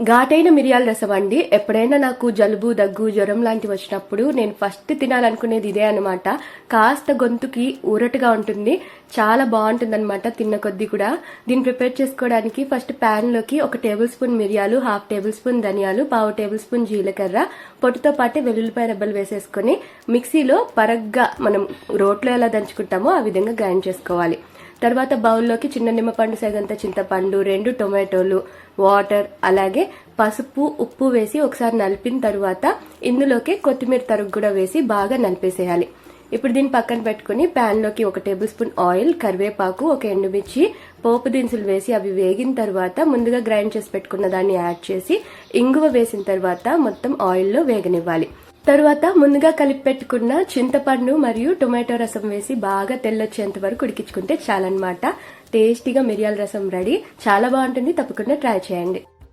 ఘాటైన మిరియాల రసం అండి. ఎప్పుడైనా నాకు జలుబు దగ్గు జ్వరం లాంటివి వచ్చినప్పుడు నేను ఫస్ట్ తినాలనుకునేది ఇదే అనమాట కాస్త గొంతుకి ఊరటగా ఉంటుంది. చాలా బాగుంటుంది అనమాట తిన్న కొద్దీ కూడా. దీన్ని ప్రిపేర్ చేసుకోవడానికి ఫస్ట్ ప్యాన్లోకి ఒక టేబుల్ స్పూన్ మిరియాలు హాఫ్ టేబుల్ స్పూన్ ధనియాలు పావు టేబుల్ స్పూన్ జీలకర్ర పొట్టుతో పాటే వెల్లుల్లిపాయ రెబ్బలు వేసేసుకొని మిక్సీలో పరగ్గా మనం రోట్లో ఎలా దంచుకుంటామో ఆ విధంగా గ్రైండ్ చేసుకోవాలి. తర్వాత బౌల్లోకి చిన్న నిమ్మపండు సగంత చింతపండు రెండు టొమాటోలు వాటర్ అలాగే పసుపు ఉప్పు వేసి ఒకసారి నలిపిన తర్వాత ఇందులోకి కొత్తిమీర తరుగు కూడా వేసి బాగా నలిపేసేయాలి. ఇప్పుడు దీన్ని పక్కన పెట్టుకుని ప్యాన్లోకి ఒక టేబుల్ స్పూన్ ఆయిల్ కరివేపాకు ఒక ఎండుమిర్చి పోపు దినుసులు వేసి అవి వేగిన తర్వాత ముందుగా గ్రైండ్ చేసి పెట్టుకున్న దాన్ని యాడ్ చేసి ఇంగువ వేసిన తర్వాత మొత్తం ఆయిల్లో వేగనివ్వాలి. తరువాత ముందుగా కలిపి పెట్టుకున్న చింతపండు మరియు టొమాటో రసం వేసి బాగా తెల్లొచ్చేంత వరకు ఉడికించుకుంటే చాలన్నమాట. టేస్టీగా మిరియాల రసం రెడీ. చాలా బాగుంటుంది. తప్పకుండా ట్రై చేయండి.